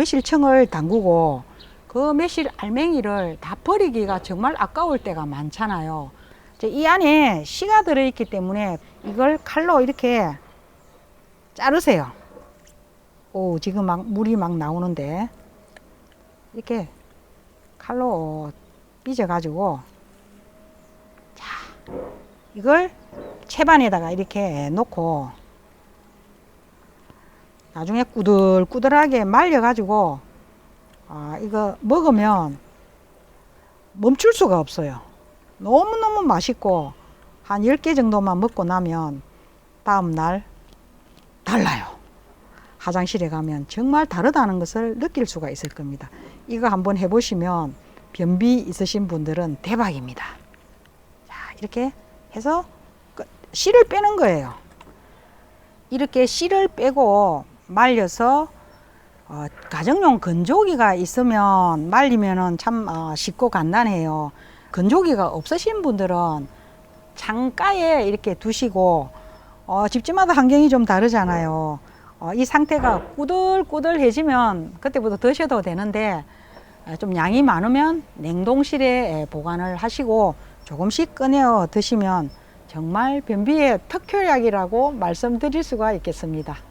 매실청을 담그고 그 매실 알맹이를 다 버리기가 정말 아까울 때가 많잖아요. 이 안에 씨가 들어있기 때문에 이걸 칼로 이렇게 자르세요. 오, 지금 막 물이 막 나오는데 이렇게 칼로 삐져가지고 자, 이걸 채반에다가 이렇게 놓고 나중에 꾸들꾸들하게 말려가지고 아, 이거 먹으면 멈출 수가 없어요. 너무너무 맛있고 한 10개 정도만 먹고 나면 다음날 달라요. 화장실에 가면 정말 다르다는 것을 느낄 수가 있을 겁니다. 이거 한번 해보시면 변비 있으신 분들은 대박입니다. 자, 이렇게 해서 끝. 씨를 빼는 거예요. 이렇게 씨를 빼고 말려서 어, 가정용 건조기가 있으면 말리면은 참 어, 쉽고 간단해요. 건조기가 없으신 분들은 창가에 이렇게 두시고 어, 집집마다 환경이 좀 다르잖아요. 어, 이 상태가 꾸들꾸들해지면 그때부터 드셔도 되는데 어, 좀 양이 많으면 냉동실에 에, 보관을 하시고 조금씩 꺼내어 드시면 정말 변비의 특효약이라고 말씀드릴 수가 있겠습니다.